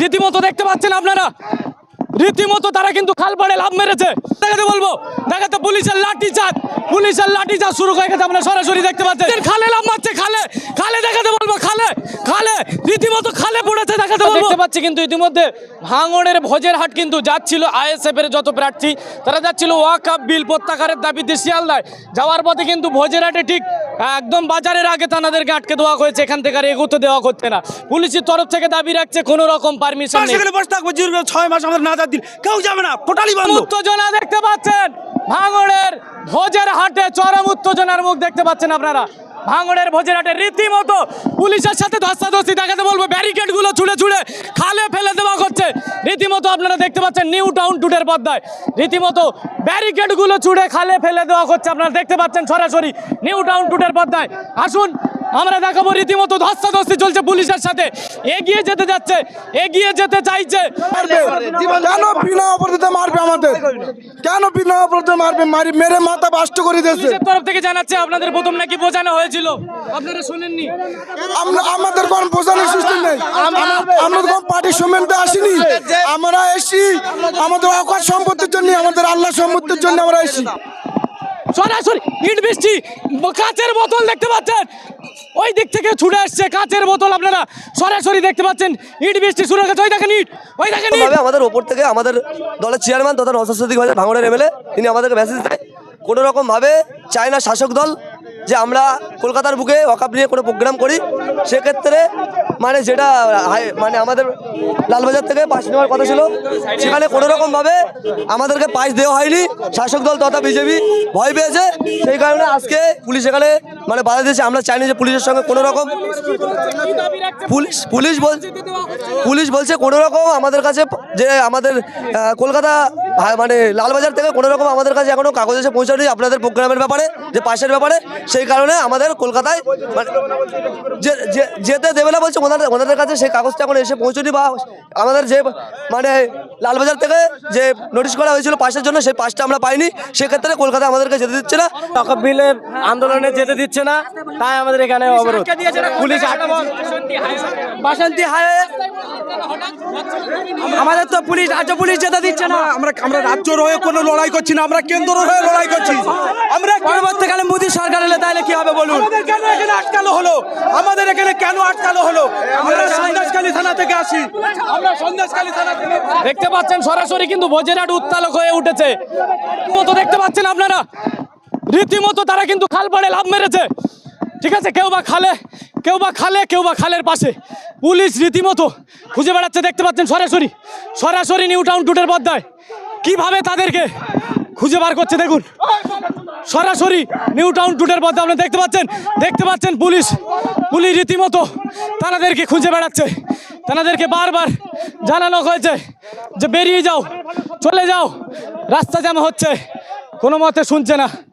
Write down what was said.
রীতিমতো দেখতে পাচ্ছেন আপনারা? রীতিমতো তারা কিন্তু খাল পাড়ে লাভ মেরেছে। দেখাতে বলব, দেখাতে পুলিশের লাঠি চাঁদ পুলিশের লাঠি চাঁদ শুরু হয়ে গেছে। আপনারা সরাসরি দেখতে পাচ্ছেন। খালে লাভ মারছে, খালে খালে দেখাতে বলব, খালে। রীতিমতো খালে পড়েছে দেখাতে দেখতে পাচ্ছি কিন্তু ইতিমধ্যে ভাঙড়ের ভোজের হাট কিন্তু যাচ্ছিল আইএসএফ এর যত প্রার্থী তারা যাচ্ছিল ওয়াকাপ বিল প্রত্যাহারের দাবিতে শিয়ালদায়। যাওয়ার পথে কিন্তু ভোজের হাটে ঠিক একদম বাজারের আগে তানাদেরকে আটকে দেওয়া হয়েছে এখান থেকে আর এগোতে দেওয়া হচ্ছে না। পুলিশের তরফ থেকে দাবি রাখছে কোনো রকম পারমিশন সেখানে বসে থাকব ছয় মাস আমাদের না যার দিন। কেউ যাবে না টোটালি বন্ধ। উত্তেজনা দেখতে পাচ্ছেন ভাঙড়ের ভোজের হাটে চরম উত্তেজনার মুখ দেখতে পাচ্ছেন আপনারা। ভাঙড়ের ভোজের হাটে রীতিমতো পুলিশের সাথে ধস্তাধস্তি দেখাতে বলব। ব্যারিকেডগুলো ছুড়ে ছুড়ে খালে ফেলে দেওয়া হচ্ছে। রীতিমতো আপনারা দেখতে পাচ্ছেন নিউ টাউন টুটের পদ্মায়। রীতিমতো ব্যারিকেডগুলো ছুড়ে খালে ফেলে দেওয়া হচ্ছে। আপনারা দেখতে পাচ্ছেন সরাসরি নিউ টাউন টুটের পদ্মায়। আসুন, আমরা দেখাবো রীতিমতো ধস্তাধস্তি চলছে পুলিশের সাথে। এগিয়ে যেতে যাচ্ছে, এগিয়ে যেতে চাইছে। আমাদের। কেন বিনা অপরাধে মারবে? মারি মেরে মাথা বাষ্ট করে দিয়েছে। তরফ থেকে জানাচ্ছে আপনাদের প্রথম নাকি বোঝানো হয়েছিল? আপনারা শুনেননি। আমরা আমাদের কোন বোঝানোর সিস্টেম নেই। আমরা- কোন পার্টি সম্মেলনে আসিনি। আমরা এসি আমাদের অকাশ সম্পত্তির জন্য আমাদের আল্লাহ সম্পত্তির জন্য আমরা এসি সরাসরি ইট বৃষ্টি কাঁচের বোতল দেখতে পাচ্ছেন। ওই দিক থেকে ছুটে আসছে কাঁচের বোতল আপনারা সরাসরি দেখতে পাচ্ছেন। ইট বৃষ্টি শুরু হয়ে গেছে। ওই দেখেন ইট ওই দেখেন আমাদের ওপর থেকে আমাদের দলের চেয়ারম্যান তথা নশাস্তিক ভাষা ভাঙড়ের এমএলএ তিনি আমাদেরকে মেসেজ দেয়। কোনো রকমভাবে চায় না শাসক দল যে আমরা কলকাতার বুকে ওয়াকাপ নিয়ে কোনো প্রোগ্রাম করি, সেক্ষেত্রে মানে যেটা মানে আমাদের লালবাজার থেকে পাশ নেওয়ার কথা ছিল, সেখানে কোনো রকম ভাবে আমাদেরকে পাশ দেওয়া হয়নি। শাসক দল তথা বিজেপি ভয় পেয়েছে। সেই কারণে আজকে পুলিশ এখানে মানে বাধা দিয়েছে। আমরা চাইনি যে পুলিশের সঙ্গে কোনো রকম পুলিশ পুলিশ বল, পুলিশ বলছে কোনো রকম আমাদের কাছে যে আমাদের কলকাতা মানে লালবাজার থেকে কোনো রকম আমাদের কাছে এখনও কাগজ এসে পৌঁছায়নি আপনাদের প্রোগ্রামের ব্যাপারে, যে পাশের ব্যাপারে। সেই কারণে আমাদের কলকাতায়? মানে যে- যে- যেতে দেবে না বলছে ওনাদের ওনাদের কাছে সেই কাগজটা এখন এসে পৌঁছনি বা আমাদের যে মানে লালবাজার থেকে যে নোটিশ করা হয়েছিল পাশের জন্য সেই পাশটা আমরা পাইনি। সেক্ষেত্রে কলকাতা আমাদেরকে যেতে দিচ্ছে না। বিলের আন্দোলনে যেতে দিচ্ছে না তাই আমাদের এখানে অবরোধ। পুলিশ বাসন্তী হাই আমাদের তো পুলিশ রাজ্য পুলিশ যেতে দিচ্ছে না। আমরা আমরা রাজ্যর হয়ে কোনো লড়াই করছি না আমরা কেন্দ্র হয়ে লড়াই করছি। আমরা পরবর্তীকালে মোদী সরকার এলে তাহলে কি হবে বলুন? আমাদের কেন এখানে আটকালো হলো? আমাদের এখানে কেন আটকালো হলো? আমরা সন্দেশখালী থানা থেকে আসি। আমরা সন্দেশখালী থানা থেকে দেখতে পাচ্ছেন সরাসরি কিন্তু ভোজেরহাট উত্তালক হয়ে উঠেছে। মতো দেখতে পাচ্ছেন আপনারা? রীতিমতো তারা কিন্তু খাল পাড়ে লাভ মেরেছে। ঠিক আছে, কেউ বা খালে, কেউ বা খালে, কেউ বা খালের পাশে। পুলিশ রীতিমতো খুঁজে বেড়াচ্ছে, দেখতে পাচ্ছেন সরাসরি। সরাসরি নিউ টাউন টুটের পদ্মায়। কীভাবে তাদেরকে খুঁজে বার করছে, দেখুন। সরাসরি নিউ টাউন টুটের পথে আপনি দেখতে পাচ্ছেন দেখতে পাচ্ছেন পুলিশ। পুলিশ রীতিমতো তাদেরকে খুঁজে বেড়াচ্ছে। তাদেরকে বারবার জানানো হয়েছে যে, বেরিয়ে যাও, চলে যাও। রাস্তা জ্যাম হচ্ছে। কোনো মতে শুনছে না।